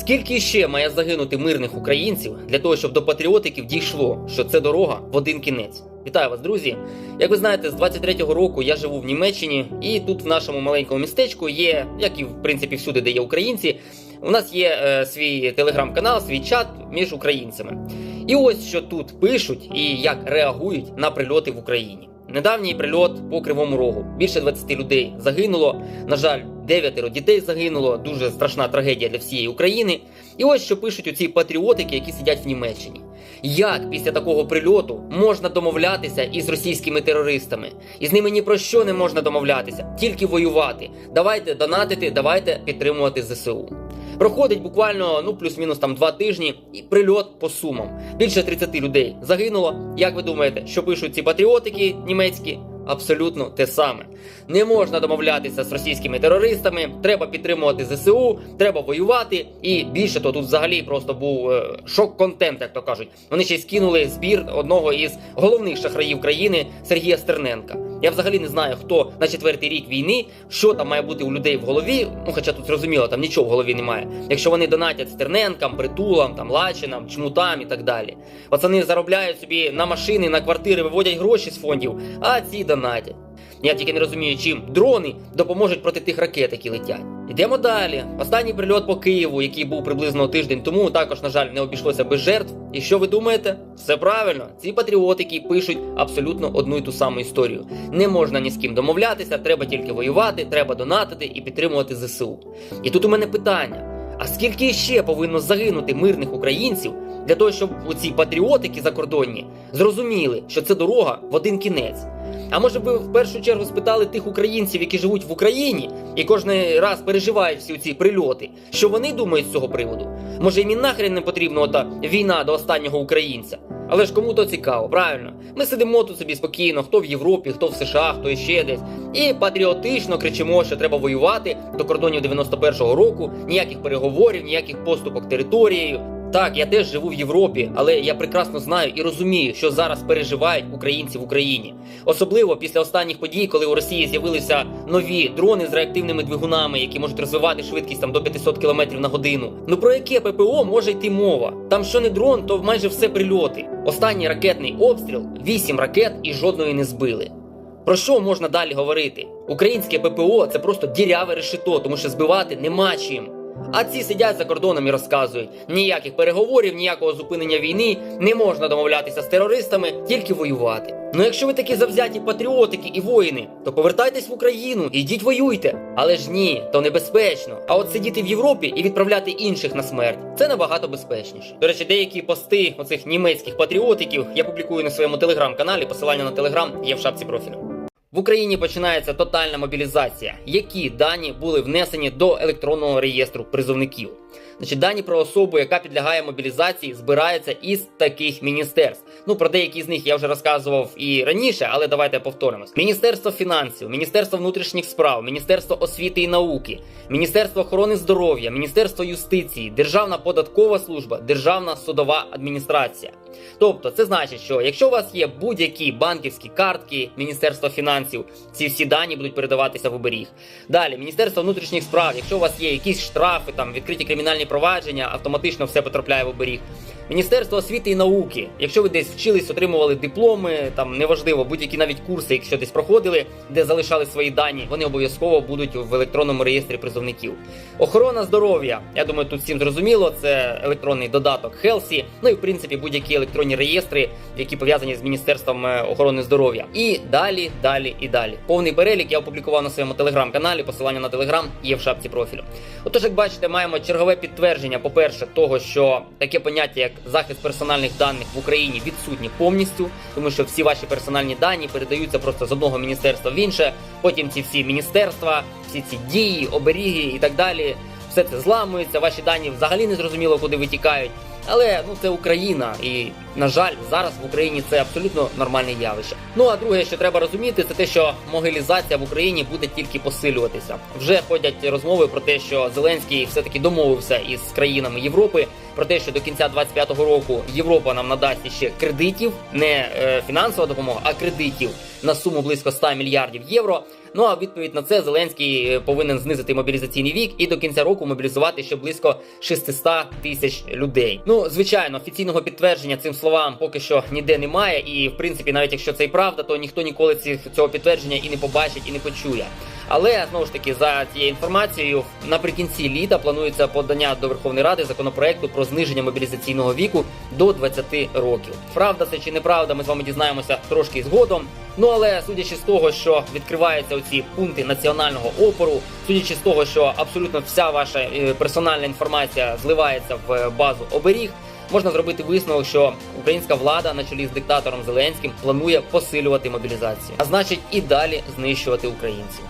Скільки ще має загинути мирних українців для того, щоб до патріотиків дійшло, що це дорога в один кінець? Вітаю вас, друзі! Як ви знаєте, з 23-го року я живу в Німеччині, і тут в нашому маленькому містечку є, як і в принципі всюди, де є українці. У нас є е, свій телеграм-канал, свій чат між українцями. І ось що тут пишуть і як реагують на прильоти в Україні. Недавній прильот по Кривому Рогу. Більше 20 людей загинуло. На жаль, дев'ятеро дітей загинуло. Дуже страшна трагедія для всієї України. І ось що пишуть оці патріотики, які сидять в Німеччині. Як після такого прильоту можна домовлятися із російськими терористами? І з ними ні про що не можна домовлятися, тільки воювати. Давайте донатити, давайте підтримувати ЗСУ. Проходить буквально ну плюс-мінус там два тижні, і прильот по сумам. Більше 30 людей загинуло. Як ви думаєте, що пишуть ці патріотики німецькі? Абсолютно те саме. Не можна домовлятися з російськими терористами, треба підтримувати ЗСУ, треба воювати. І більше то тут взагалі просто був е, шок-контент, як то кажуть. Вони ще й скинули збір одного із головних шахраїв країни Сергія Стерненка. Я взагалі не знаю, хто на четвертий рік війни, що там має бути у людей в голові. Ну, хоча тут зрозуміло, там нічого в голові немає. Якщо вони донатять Стерненкам, притулам, там Лачинам, чмутам і так далі. Пацани заробляють собі на машини, на квартири, виводять гроші з фондів, а ці донатять. Я тільки не розумію, чим дрони допоможуть проти тих ракет, які летять. Йдемо далі. Останній прильот по Києву, який був приблизно тиждень тому, також, на жаль, не обійшлося без жертв. І що ви думаєте? Все правильно, ці патріотики пишуть абсолютно одну і ту саму історію. Не можна ні з ким домовлятися, треба тільки воювати, треба донатити і підтримувати ЗСУ. І тут у мене питання: а скільки ще повинно загинути мирних українців для того, щоб оці патріотики закордонні зрозуміли, що це дорога в один кінець? А може ви в першу чергу спитали тих українців, які живуть в Україні і кожен раз переживають всі ці прильоти, що вони думають з цього приводу? Може їм і нахрен не потрібна ота війна до останнього українця? Але ж кому то цікаво, правильно? Ми сидимо тут собі спокійно, хто в Європі, хто в США, хто іще десь, і патріотично кричимо, що треба воювати до кордонів 91-го року, ніяких переговорів, ніяких поступок територією. Так, я теж живу в Європі, але я прекрасно знаю і розумію, що зараз переживають українці в Україні. Особливо після останніх подій, коли у Росії з'явилися нові дрони з реактивними двигунами, які можуть розвивати швидкість там до 500 км на годину. Ну про яке ППО може йти мова? Там що не дрон, то майже все прильоти. Останній ракетний обстріл 8 ракет і жодної не збили. Про що можна далі говорити? Українське ППО це просто діряве решето, тому що збивати нема чим. А ці сидять за кордоном і розказують: ніяких переговорів, ніякого зупинення війни, не можна домовлятися з терористами, тільки воювати. Ну якщо ви такі завзяті патріотики і воїни, то повертайтесь в Україну і йдіть воюйте. Але ж ні, то небезпечно. А от сидіти в Європі і відправляти інших на смерть це набагато безпечніше. До речі, деякі пости оцих німецьких патріотиків я публікую на своєму телеграм-каналі. Посилання на телеграм є в шапці профілю. В Україні починається тотальна мобілізація. Які дані були внесені до електронного реєстру призовників? Значить, дані про особу, яка підлягає мобілізації, збираються із таких міністерств. Ну про деякі з них я вже розказував і раніше, але давайте повторимось: Міністерство фінансів, Міністерство внутрішніх справ, Міністерство освіти і науки, Міністерство охорони здоров'я, Міністерство юстиції, Державна податкова служба, Державна судова адміністрація. Тобто, це значить, що якщо у вас є будь-які банківські картки Міністерства фінансів, ці всі дані будуть передаватися в оберіг. Далі, Міністерство внутрішніх справ, якщо у вас є якісь штрафи, там відкриті кримінальні провадження, автоматично все потрапляє в оберіг. Міністерство освіти і науки, якщо ви десь вчились, отримували дипломи, там неважливо, будь-які навіть курси, якщо десь проходили, де залишали свої дані, вони обов'язково будуть в електронному реєстрі призовників. Охорона здоров'я, я думаю, тут всім зрозуміло, це електронний додаток Хелсі, ну і в принципі будь-які електронні реєстри, які пов'язані з міністерством е, охорони здоров'я. І далі, далі і далі. Повний перелік я опублікував на своєму телеграм-каналі. Посилання на телеграм є в шапці профілю. Отож, як бачите, маємо чергове підтвердження, по-перше, того, що таке поняття, як захист персональних даних в Україні відсутні повністю, тому що всі ваші персональні дані передаються просто з одного міністерства в інше. Потім ці всі міністерства, всі ці дії, оберіги і так далі, все це зламується. Ваші дані взагалі не зрозуміло, куди витікають. Але ну це Україна, і На жаль, зараз в Україні це абсолютно нормальне явище. Ну а друге, що треба розуміти, це те, що могилізація в Україні буде тільки посилюватися. Вже ходять розмови про те, що Зеленський все таки домовився із країнами Європи про те, що до кінця 25-го року Європа нам надасть ще кредитів, не е, фінансова допомога, а кредитів на суму близько 100 мільярдів євро. Ну а відповідь на це Зеленський е, повинен знизити мобілізаційний вік і до кінця року мобілізувати ще близько 600 тисяч людей. Ну звичайно, офіційного підтвердження цим словам поки що ніде немає, і в принципі, навіть якщо це і правда, то ніхто ніколи цього підтвердження і не побачить, і не почує. Але знову ж таки, за цією інформацією, наприкінці літа планується подання до Верховної Ради законопроекту про зниження мобілізаційного віку до 20 років. Правда це чи неправда, ми з вами дізнаємося трошки згодом. Ну але судячи з того, що відкриваються оці пункти національного опору, судячи з того, що абсолютно вся ваша е, персональна інформація зливається в базу оберіг. Можна зробити висновок, що українська влада на чолі з диктатором Зеленським планує посилювати мобілізацію, а значить і далі знищувати українців.